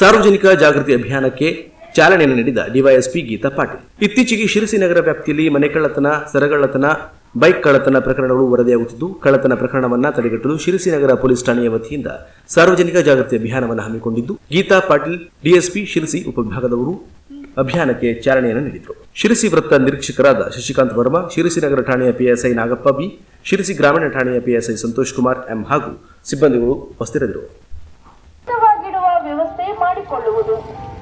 ಸಾರ್ವಜನಿಕ ಜಾಗೃತಿ ಅಭಿಯಾನಕ್ಕೆ ಚಾಲನೆಯನ್ನು ನೀಡಿದ ಡಿವೈಎಸ್ಪಿ ಗೀತಾ ಪಾಟೀಲ್. ಇತ್ತೀಚೆಗೆ ಶಿರಸಿ ನಗರ ವ್ಯಾಪ್ತಿಯಲ್ಲಿ ಮನೆ ಕಳ್ಳತನ ಸರಗಳ್ಳತನ ಬೈಕ್ ಕಳ್ಳತನ ಪ್ರಕರಣಗಳು ವರದಿಯಾಗುತ್ತಿದ್ದು, ಕಳ್ಳತನ ಪ್ರಕರಣವನ್ನ ತಡೆಗಟ್ಟಲು ಶಿರಸಿ ನಗರ ಪೊಲೀಸ್ ಠಾಣೆಯ ವತಿಯಿಂದ ಸಾರ್ವಜನಿಕ ಜಾಗೃತಿ ಅಭಿಯಾನವನ್ನು ಹಮ್ಮಿಕೊಂಡಿದ್ದು, ಗೀತಾ ಪಾಟೀಲ್, ಡಿಎಸ್ಪಿ ಶಿರಸಿ ಉಪವಿಭಾಗದವರು ಅಭಿಯಾನಕ್ಕೆ ಚಾಲನೆಯನ್ನು ನೀಡಿದರು. ಶಿರಸಿ ವೃತ್ತ ನಿರೀಕ್ಷಕರಾದ ಶಶಿಕಾಂತ್ ವರ್ಮಾ, ಶಿರಸಿ ನಗರ ಠಾಣೆಯ ಪಿಎಸ್ಐ ನಾಗಪ್ಪ ಬಿ, ಶಿರಸಿ ಗ್ರಾಮೀಣ ಠಾಣೆಯ ಪಿಎಸ್ಐ ಸಂತೋಷ್ ಕುಮಾರ್ ಎಂ ಹಾಗೂ ಸಿಬ್ಬಂದಿಗಳು ಉಪಸ್ಥಿತರಿದ್ದರು. ಮಾಡಿಕೊಳ್ಳುವುದು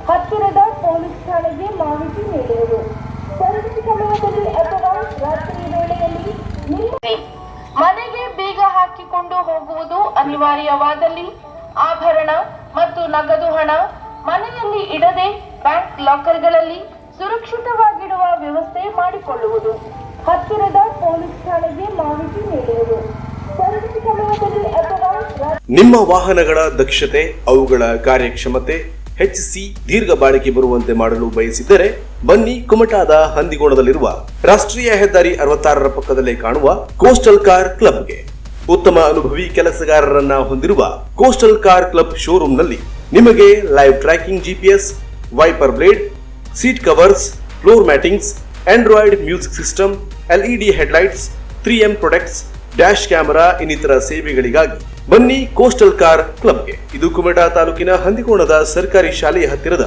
ಹತ್ತಿರದ ಪೊಲೀಸ್ ಠಾಣೆಗೆ ಮಾಹಿತಿ ನೀಡುವುದು. ಸರದಿ ಸಮಯದಲ್ಲಿ ಅಥವಾ ರಾತ್ರಿ ವೇಳೆಯಲ್ಲಿ ಮನೆಗೆ ಬೀಗ ಹಾಕಿಕೊಂಡು ಹೋಗುವುದು ಅನಿವಾರ್ಯವಾದಲ್ಲಿ ಆಭರಣ ಮತ್ತು ನಗದು ಹಣ ಮನೆಯಲ್ಲಿ ಇಡದೆ ಬ್ಯಾಂಕ್ ಲಾಕರ್ಗಳಲ್ಲಿ ಸುರಕ್ಷಿತವಾಗಿಡುವ ವ್ಯವಸ್ಥೆ ಮಾಡಿಕೊಳ್ಳುವುದು. ಹತ್ತಿರದ ಪೊಲೀಸ್ ಠಾಣೆಗೆ ಮಾಹಿತಿ ನೀಡುವುದು. ಸಮಯದಲ್ಲಿ ಅಥವಾ ನಿಮ್ಮ ವಾಹನಗಳ ದಕ್ಷತೆ, ಅವುಗಳ ಕಾರ್ಯಕ್ಷಮತೆ ಹೆಚ್ಚಿಸಿ ದೀರ್ಘ ಬಾಳಿಕೆ ಬರುವಂತೆ ಮಾಡಲು ಬಯಸಿದ್ದರೆ ಬನ್ನಿ ಕುಮಟಾದ ಹಂದಿಗೋಣದಲ್ಲಿರುವ ರಾಷ್ಟ್ರೀಯ ಹೆದ್ದಾರಿ ಅರವತ್ತಾರರ ಪಕ್ಕದಲ್ಲೇ ಕಾಣುವ ಕೋಸ್ಟಲ್ ಕಾರ್ ಕ್ಲಬ್ಗೆ ಉತ್ತಮ ಅನುಭವಿ ಕೆಲಸಗಾರರನ್ನ ಹೊಂದಿರುವ ಕೋಸ್ಟಲ್ ಕಾರ್ ಕ್ಲಬ್ ಶೋರೂಮ್ನಲ್ಲಿ ನಿಮಗೆ live tracking GPS wiper blade, seat covers, floor mattings, Android music system LED headlights, three M products dash camera, ಇನ್ನಿತರ ಸೇವೆಗಳಿಗಾಗಿ ಬನ್ನಿ ಕೋಸ್ಟಲ್ ಕಾರ್ ಕ್ಲಬ್ಗೆ. ಇದು ಕುಮಟಾ ತಾಲೂಕಿನ ಹಂದಿಕೋಣದ ಸರ್ಕಾರಿ ಶಾಲೆಯ ಹತ್ತಿರದ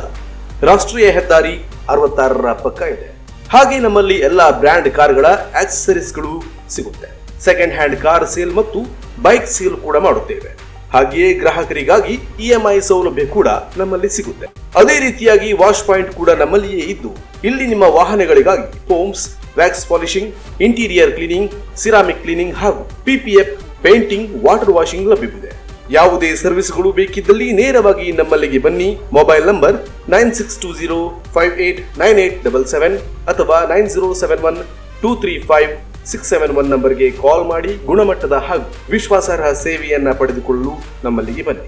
ರಾಷ್ಟ್ರೀಯ ಹೆದ್ದಾರಿ ಅರವತ್ತಾರರ ಪಕ್ಕ ಇದೆ. ಹಾಗೆ ನಮ್ಮಲ್ಲಿ ಎಲ್ಲಾ ಬ್ರ್ಯಾಂಡ್ ಕಾರ್ಗಳ ಆಕ್ಸೆಸರೀಸ್ಗಳು ಸಿಗುತ್ತೆ. ಸೆಕೆಂಡ್ ಹ್ಯಾಂಡ್ ಕಾರ್ ಸೇಲ್ ಮತ್ತು ಬೈಕ್ ಸೇಲ್ ಕೂಡ ಮಾಡುತ್ತೇವೆ. ಹಾಗೆಯೇ ಗ್ರಾಹಕರಿಗಾಗಿ ಇಎಂಐ ಸೌಲಭ್ಯ ಕೂಡ ನಮ್ಮಲ್ಲಿ ಸಿಗುತ್ತೆ. ಅದೇ ರೀತಿಯಾಗಿ ವಾಶ್ ಪಾಯಿಂಟ್ ಕೂಡ ನಮ್ಮಲ್ಲಿಯೇ ಇದ್ದು, ಇಲ್ಲಿ ನಿಮ್ಮ ವಾಹನಗಳಿಗಾಗಿ homes wax polishing interior cleaning ceramic cleaning ಹಾಗೂ ಪಿಪಿಎಫ್ ಪೇಂಟಿಂಗ್ ವಾಟರ್ ವಾಷಿಂಗ್ ಲಭ್ಯವಿದೆ. ಯಾವುದೇ ಸರ್ವಿಸ್ಗಳು ಬೇಕಿದ್ದಲ್ಲಿ ನೇರವಾಗಿ ನಮ್ಮಲ್ಲಿಗೆ ಬನ್ನಿ. Mobile number nine six two zero five eight nine eight double seven ಅಥವಾ nine zero seven one two three five six seven one ನಂಬರ್ಗೆ ಕಾಲ್ ಮಾಡಿ ಗುಣಮಟ್ಟದ ಹಾಗೂ ವಿಶ್ವಾಸಾರ್ಹ ಸೇವೆಯನ್ನು ಪಡೆದುಕೊಳ್ಳಲು ನಮ್ಮಲ್ಲಿಗೆ ಬನ್ನಿ.